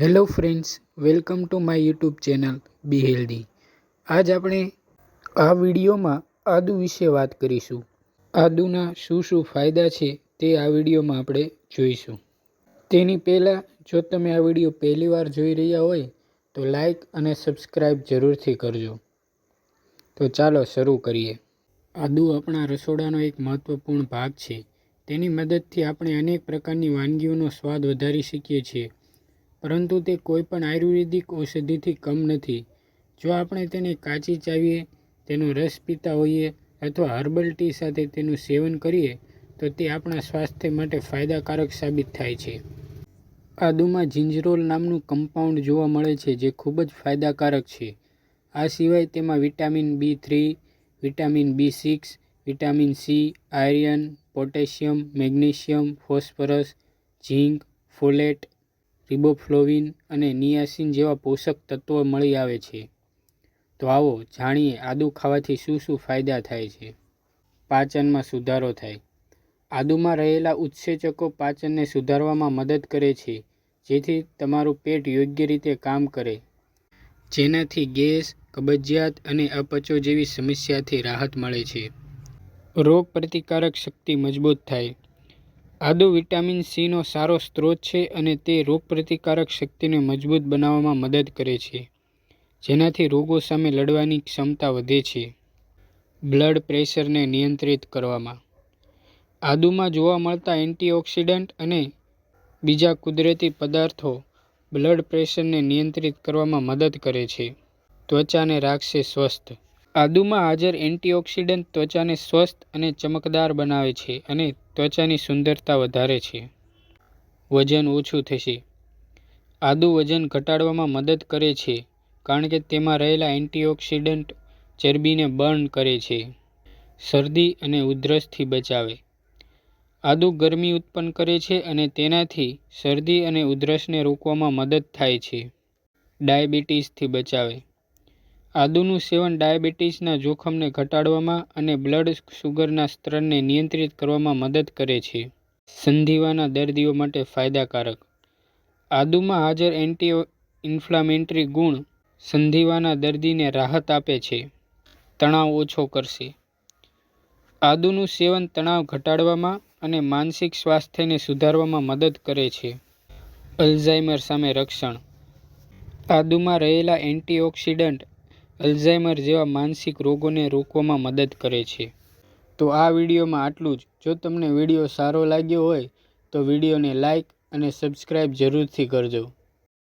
Hello friends, welcome to my YouTube channel be healthy. આજ આપણે આ વિડીયોમાં આદુ વિશે વાત કરીશું. આદુના શું શું ફાયદા છે તે આ વિડીયોમાં આપણે જોઈશું. તેની પહેલાં, જો તમે આ વીડિયો પહેલી વાર જોઈ રહ્યા હોય, તો લાઈક અને સબસ્ક્રાઈબ જરૂરથી કરજો. તો ચાલો શરૂ કરીએ. આદુ આપણા રસોડાનો એક મહત્વપૂર્ણ ભાગ છે. તેની મદદથી આપણે અનેક પ્રકારની વાનગીઓનો સ્વાદ વધારી શકીએ છીએ. પરંતુ તે કોઈ પણ આયુર્વેદિક ઔષધિથી કમ નથી. જો આપણે તેને કાચી ચાવીએ, તેનો રસ પીતા હોઈએ અથવા હર્બલ ટી સાથે તેનું સેવન કરીએ, તો તે આપણા સ્વાસ્થ્ય માટે ફાયદાકારક સાબિત થાય છે. આદુમાં જિંજરોલ નામનું કમ્પાઉન્ડ જોવા મળે છે જે ખૂબ જ ફાયદાકારક છે. આ સિવાય તેમાં vitamin B three, vitamin B six, vitamin C, iron, potassium, magnesium, phosphorus, zinc, folate riboflavin અને નિયાસિન જેવા પોષક તત્વો મળી આવે છે. તો આવો જાણીએ આદુ ખાવાથી શું શું ફાયદા થાય છે. પાચનમાં સુધારો થાય. આદુમાં રહેલા ઉત્સેચકો પાચનને સુધારવામાં મદદ કરે છે, જેથી તમારું પેટ યોગ્ય રીતે કામ કરે. જેનાથી ગેસ, કબજિયાત અને અપચો જેવી સમસ્યાથી રાહત મળે છે. રોગ પ્રતિકારક શક્તિ મજબૂત થાય. આદુ વિટામિન સીનો સારો સ્ત્રોત છે અને તે રોગપ્રતિકારક શક્તિને મજબૂત બનાવવામાં મદદ કરે છે. જેનાથી રોગો સામે લડવાની ક્ષમતા વધે છે. બ્લડ પ્રેશરને નિયંત્રિત કરવામાં. આદુમાં જોવા મળતા એન્ટીઓક્સિડન્ટ અને બીજા કુદરતી પદાર્થો બ્લડ પ્રેશરને નિયંત્રિત કરવામાં મદદ કરે છે. ત્વચાને રાખશે સ્વસ્થ. આદુમાં હાજર એન્ટીઓક્સિડન્ટ ત્વચાને સ્વસ્થ અને ચમકદાર બનાવે છે અને ત્વચાની સુંદરતા વધારે છે. વજન ઓછું થશે. આદુ વજન ઘટાડવામાં મદદ કરે છે, કારણ કે તેમાં રહેલા એન્ટીઓક્સિડન્ટ ચરબીને બર્ન કરે છે. શરદી અને ઉધરસથી બચાવે. આદુ ગરમી ઉત્પન્ન કરે છે અને તેનાથી શરદી અને ઉધરસને રોકવામાં મદદ થાય છે. ડાયાબિટીસથી બચાવે. આદુનું સેવન ડાયાબિટીસના જોખમને ઘટાડવામાં અને બ્લડ શુગરના સ્તરને નિયંત્રિત કરવામાં મદદ કરે છે. સંધિવાના દર્દીઓ માટે ફાયદાકારક. આદુમાં હાજર એન્ટી ઇન્ફ્લામેન્ટરી ગુણ સંધિવાના દર્દીને રાહત આપે છે. તણાવ ઓછો કરશે. આદુનું સેવન તણાવ ઘટાડવામાં અને માનસિક સ્વાસ્થ્યને સુધારવામાં મદદ કરે છે. અલ્ઝાઇમર સામે રક્ષણ. આદુમાં રહેલા એન્ટીઓક્સિડન્ટ અલ્ઝાઇમર જેવા માનસિક રોગોને રોકવામાં મદદ કરે છે. તો આ વિડીયોમાં આટલું જ. જો તમને વીડિયો સારો લાગ્યો હોય, તો વિડીયોને લાઇક અને સબસ્ક્રાઈબ જરૂરથી કરજો.